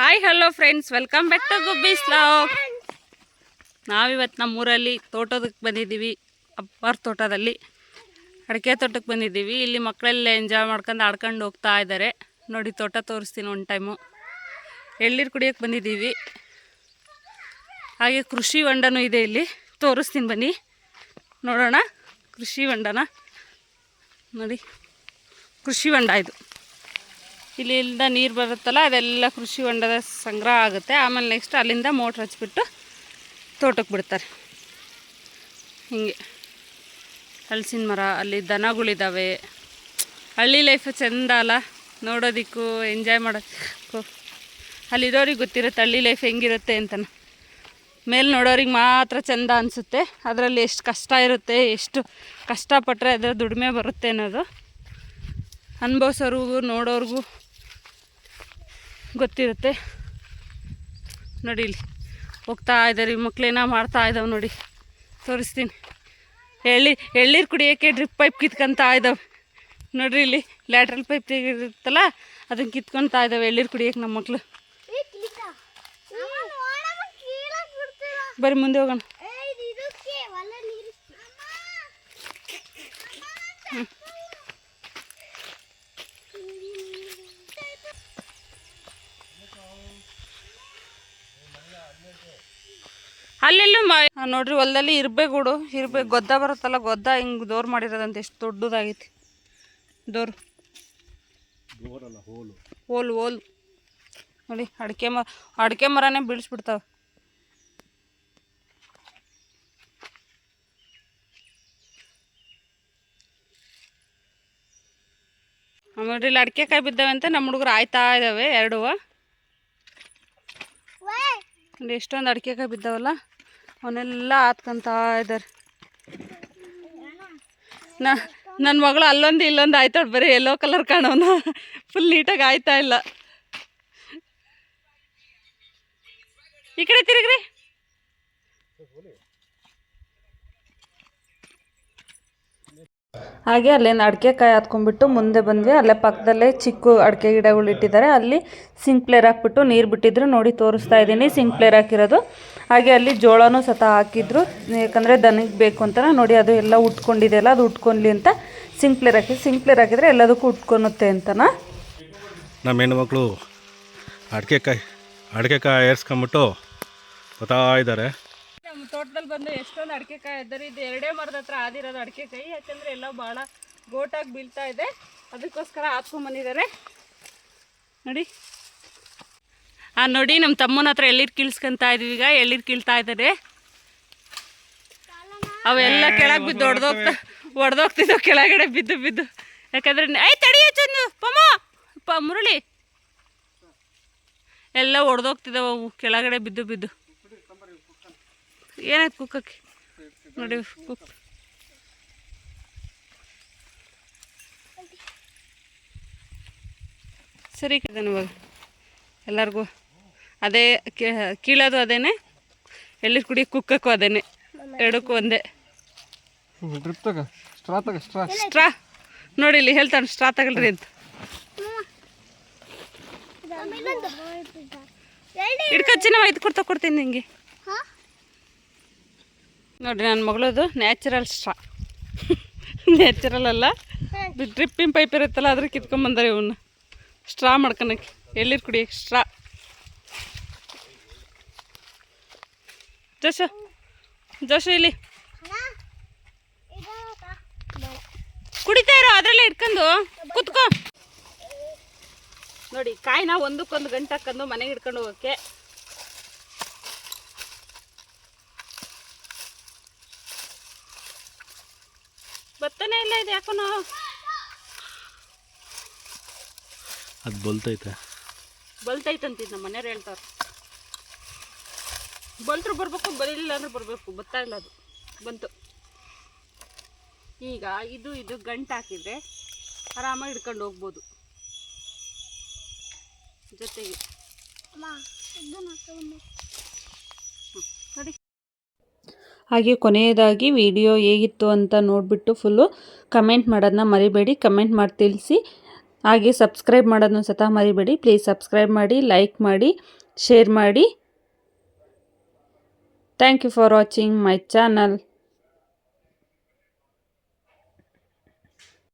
Hi hello friends welcome back to Gubbi slog ನಾವಿವತ್ತು ನಮ್ಮೂರಲ್ಲಿ ತೋಟದಕ್ಕೆ ಬಂದಿದ್ದೀವಿ. ಅಪ್ಪಾರ್ ತೋಟದಲ್ಲಿ. ಅಡಿಕೆ ತೋಟಕ್ಕೆ ಬಂದಿದ್ದೀವಿ. ಇಲ್ಲಿ ಮಕ್ಕಳೆಲ್ಲ ಎಂಜಾಯ್ ಮಾಡ್ಕೊಂಡು ಆಡ್ಕೊಂಡು ಹೋಗ್ತಾ ಇದ್ದಾರೆ. ನೋಡಿ ತೋಟ ತೋರಿಸ್ತೀನಿ ಒಂದು ಟೈಮು ಎಳ್ನೀರು ಕುಡಿಯೋಕ್ಕೆ ಬಂದಿದ್ದೀವಿ. ಹಾಗೆ ಕೃಷಿ ಹೊಂಡನೂ ಇದೆ ಇಲ್ಲಿ. ತೋರಿಸ್ತೀನಿ ಬನ್ನಿ. ನೋಡೋಣ. ಕೃಷಿ ಹೊಂಡನ. ನೋಡಿ. ಕೃಷಿ ಹೊಂಡ ಇದು. ಇಲ್ಲಿಂದ ನೀರು ಬರುತ್ತಲ್ಲ, ಅದೆಲ್ಲ ಕೃಷಿ ಹೊಂಡದ ಸಂಗ್ರಹ ಆಗುತ್ತೆ. ಆಮೇಲೆ ನೆಕ್ಸ್ಟ್ ಅಲ್ಲಿಂದ ಮೋಟ್ರ್ ಹಚ್ಬಿಟ್ಟು ತೋಟಕ್ಕೆ ಬಿಡ್ತಾರೆ. ಹೀಗೆ. ಹಲಸಿನ ಮರ, ಅಲ್ಲಿ ದನಗಳಿದ್ದಾವೆ ಹಳ್ಳಿ ಲೈಫ್ ಚೆಂದ ಅಲ್ಲ, ನೋಡೋದಕ್ಕೂ ಎಂಜಾಯ್ ಮಾಡೋದಕ್ಕೂ ಅಲ್ಲಿರೋರಿಗೆ ಗೊತ್ತಿರುತ್ತೆ ಹಳ್ಳಿ ಲೈಫ್ ಹೆಂಗಿರುತ್ತೆ ಅಂತನ. ಮೇಲೆ ನೋಡೋರಿಗೆ ಮಾತ್ರ ಚೆಂದ ಅನಿಸುತ್ತೆ. ಅದರಲ್ಲಿ ಎಷ್ಟು ಕಷ್ಟ ಇರುತ್ತೆ, ಎಷ್ಟು ಕಷ್ಟಪಟ್ಟರೆ ಅದರ ದುಡಿಮೆ ಬರುತ್ತೆ ಅನ್ನೋದು. ಅನುಭವಿಸೋರ್ಗೂ ನೋಡೋರ್ಗೂ ಗೊತ್ತಿರುತ್ತೆ. ನೋಡಿ ಇಲ್ಲಿ ಹೋಗ್ತಾ ಇದ್ದಾರೆ. ಏನೋ ಮಾಡ್ತಾ ಇದ್ದಾವೆ ನೋಡಿ. ತೋರಿಸ್ತೀನಿ. ಎಳ್ಳಿ ಎಳ್ಳೀರು ಕುಡಿಯೋಕ್ಕೆ ಡ್ರಿಪ್ ಪೈಪ್ ಕಿತ್ಕೊಂತ ಇದ್ದಾವೆ. ನೋಡ್ರಿ ಇಲ್ಲಿ ಲ್ಯಾಟ್ರಲ್ ಪೈಪ್ ತೆಗಿರುತ್ತಲ್ಲ ಅದನ್ನು ಕಿತ್ಕೊತಾ ಇದ್ದಾವೆ ಎಳ್ಳೀರು ಕುಡಿಯೋಕ್ಕೆ ನಮ್ಮ ಮಕ್ಕಳು ಬರೀ ಮುಂದೆ ಹೋಗೋಣ. ಅಲ್ಲೆಲ್ಲೂ ನೋಡ್ರಿ, ಹೊಲದಲ್ಲಿ ಇರ್ಬೇಗೂಡು ಇರ್ಬೇಕು ಗೊದ್ದ ಬರುತ್ತಲ್ಲ, ಗೊದ್ದ ಹಿಂಗೆ ದೋರ್ ಮಾಡಿರೋದಂತ, ಎಷ್ಟು ದೊಡ್ಡದಾಗೈತಿ. ದೋರು. ಹೋಲು ಹೋಲು. ನೋಡಿ, ಅಡಿಕೆ ಮರ ಅಡಿಕೆ ಮರನೇ ಬೀಳಿಸ್ಬಿಡ್ತಾವೆ. ನೋಡ್ರಿ ಇಲ್ಲಿ ಅಡಿಕೆ ಕಾಯಿ ಬಿದ್ದಾವೆ ಅಂತ ನಮ್ಮ ಹುಡುಗರು ಆಯ್ತಾ ಇದ್ದಾವೆ ಎರಡು ಇಲ್ಲಿ ಎಷ್ಟೊಂದು ಅಡಿಕೆಕಾಯಿ ಬಿದ್ದಾವಲ್ಲ, ಅವನ್ನೆಲ್ಲ ಹಾತ್ಕೊಂತ ಇದ್ದಾರೆ. ನಾ ನನ್ನ ಮಗಳು ಅಲ್ಲೊಂದು ಇಲ್ಲೊಂದು ಆಯ್ತಾಳೆ, ಬರೀ ಎಲ್ಲೋ ಕಲರ್ ಕಾಣೋನು. ಫುಲ್ ನೀಟಾಗಿ ಆಯ್ತಾ ಇಲ್ಲ. ಈ ಕಡೆ ತಿರುಗ್ರಿ. ಹಾಗೆ ಅಲ್ಲೇನು ಅಡಿಕೆಕಾಯಿ ಹತ್ಕೊಂಡ್ಬಿಟ್ಟು ಮುಂದೆ ಬಂದ್ವಿ. ಅಲ್ಲೇ ಪಕ್ಕದಲ್ಲೇ ಚಿಕ್ಕ ಅಡಿಕೆ ಗಿಡಗಳು ಇಟ್ಟಿದ್ದಾರೆ. ಅಲ್ಲಿ ಸಿಂಕ್ ಪ್ಲೇರ್ ಹಾಕ್ಬಿಟ್ಟು ನೀರು ಬಿಟ್ಟಿದ್ರು. ನೋಡಿ ತೋರಿಸ್ತಾ ಇದ್ದೀನಿ ಸಿಂಕ್ ಪ್ಲೇರ್ ಹಾಕಿರೋದು. ಹಾಗೆ ಅಲ್ಲಿ ಜೋಳನೂ ಸತ ಹಾಕಿದ್ರು. ಯಾಕಂದರೆ ದನಕ್ಕೆ ಬೇಕು ಅಂತ ನೋಡಿ ಅದು ಎಲ್ಲ ಉಟ್ಕೊಂಡಿದೆಯಲ್ಲ ಅದು ಉಟ್ಕೊಂಡ್ಲಿ ಅಂತ ಸಿಂಕ್ ಪ್ಲೇರ್ ಹಾಕಿ ಸಿಂಕ್ ಪ್ಲೇರ್ ಹಾಕಿದರೆ ಎಲ್ಲದಕ್ಕೂ ಉಟ್ಕೊಳುತ್ತೆ ಅಂತನಾ? ನಮ್ಮ ಹೆಣ್ಮಕ್ಳು ಅಡಿಕೆಕಾಯಿ ಅಡಿಕೆಕಾಯಿ ಏರ್ಸ್ಕೊಂಬಿಟ್ಟು ಬರ್ತಾ ಇದ್ದಾರೆ. ತೋಟದಲ್ಲಿ ಬಂದು ಎಷ್ಟೊಂದು ಅಡಿಕೆಕಾಯಿ ಇದ್ದಾರೆ. ಇದು ಎರಡೇ ಮರದ ಹತ್ರ ಆದಿರೋದು ಅಡಿಕೆಕಾಯಿ ಯಾಕಂದರೆ ಎಲ್ಲ ಭಾಳ ಗೋಟಾಗಿ ಬೀಳ್ತಾ ಇದೆ. ಅದಕ್ಕೋಸ್ಕರ ಹಾಕ್ಕೊಂಬಂದಿದ್ದಾರೆ ನೋಡಿ. ಆ ನೋಡಿ ನಮ್ಮ ತಮ್ಮನ ಹತ್ರ ಎಳ್ಳೀರು ಕೀಳ್ಸ್ಕೊಂತ ಇದೀವಿ ಈಗ. ಎಳ್ಳೀರು ಕೀಳ್ತಾ ಇದ್ದಾರೆ ಅವೆಲ್ಲ ಕೆಳಗೆ ಬಿದ್ದು ಹೊಡೆದೋಗ್ತಾ ಹೊಡೆದೋಗ್ತಿದ್ದವು ಕೆಳಗಡೆ ಬಿದ್ದು ಬಿದ್ದು. ಯಾಕಂದ್ರೆ ಐ ತಡಿಯ ಚಂದು. ಪಮ್ಮ. ಪ ಮುರಳಿ. ಎಲ್ಲ ಹೊಡೆದೋಗ್ತಿದ್ದಾವೆ ಅವು. ಕೆಳಗಡೆ ಬಿದ್ದು ಬಿದ್ದು. ಏನಾಯ್ತು ಕುಕ್ಕಕ್ಕೆ? ನೋಡಿ ಕುಕ್. ಸರಿ ಇವಾಗ ಎಲ್ಲರಿಗೂ ಅದೇ ಕೀಳೋದು ಅದೇನೆ ಎಲ್ಲಿ ಕುಡಿ ಕುಕ್ಕಕ್ಕೂ ಅದೇನೆ. ಎರಡಕ್ಕೂ ಒಂದೇ. ಸ್ಟ್ರಾ? ನೋಡಿ ಇಲ್ಲಿ ಹೇಳ್ತಾನೆ ಸ್ಟ್ರಾ ತಗೊಳ್ರಿ ಅಂತ. ಇಡ್ಕಚ್ಚಿನ ಇದು ಕೊಡ್ತಾ ಕೊಡ್ತೀನಿ ನಿಂಗೆ. ನೋಡ್ರಿ ನನ್ನ ಮಗಳದು ನ್ಯಾಚುರಲ್ ಸ್ಟ್ರಾ ನ್ಯಾಚುರಲ್ ಅಲ್ಲ. ಡ್ರಿಪ್ಪಿನ ಪೈಪ್ ಇರುತ್ತಲ್ಲ ಅದ್ರ ಕಿತ್ಕೊಂಬಂದಾರೆ ಇವನ್ನ ಸ್ಟ್ರಾ ಮಾಡ್ಕೊಳಕ್ಕೆ ಎಳ್ಳೀರು ಕುಡಿಯೋಕ್ಕೆ ಸ್ಟ್ರಾ ಜೋಶು ಜೋಶು ಇಲ್ಲಿ. ಕುಡಿತಾ ಇರೋ, ಅದರಲ್ಲೇ ಇಟ್ಕೊಂಡು. ಕುತ್ಕೋ. ನೋಡಿ, ಕಾಯಿನ ಒಂದಕ್ಕೊಂದು ಗಂಟೆ ಹಾಕೊಂಡು ಮನೆಗೆ ಇಟ್ಕೊಂಡು ಹೋಗೋಕ್ಕೆ. ಬತ್ತನೇ ಇಲ್ಲ ಇದೆ ಯಾಕೋ ಅದು ಬಲ್ತೈತೆ. ಬಲ್ತೈತಂತ ನಮ್ಮ ಮನೆಯವ್ರು ಹೇಳ್ತಾರೆ ಬಲ್ತ್ರು ಬರಬೇಕು ಬರಲಿಲ್ಲ ಅಂದ್ರೆ ಬರಬೇಕು ಬರ್ತಾ ಇಲ್ಲ ಅದು. ಬಂತು. ಈಗ ಇದು ಇದು ಗಂಟು ಹಾಕಿದ್ರೆ ಆರಾಮಾಗಿ ಹಿಡ್ಕೊಂಡು ಹೋಗ್ಬೋದು. ಜೊತೆಗೆ. ನೋಡಿ. ಹಾಗೆ ಕೊನೆಯದಾಗಿ ವಿಡಿಯೋ ಹೇಗಿತ್ತು ಅಂತ ನೋಡಿಬಿಟ್ಟು ಫುಲ್ಲು ಕಮೆಂಟ್ ಮಾಡೋದನ್ನ ಮರಿಬೇಡಿ. ಕಮೆಂಟ್ ಮಾಡಿ ತಿಳಿಸಿ. ಹಾಗೆ ಸಬ್ಸ್ಕ್ರೈಬ್ ಮಾಡೋದನ್ನು ಸಹ ಮರಿಬೇಡಿ. ಪ್ಲೀಸ್ ಸಬ್ಸ್ಕ್ರೈಬ್ ಮಾಡಿ ಲೈಕ್ ಮಾಡಿ ಶೇರ್ ಮಾಡಿ. Thank you for watching my channel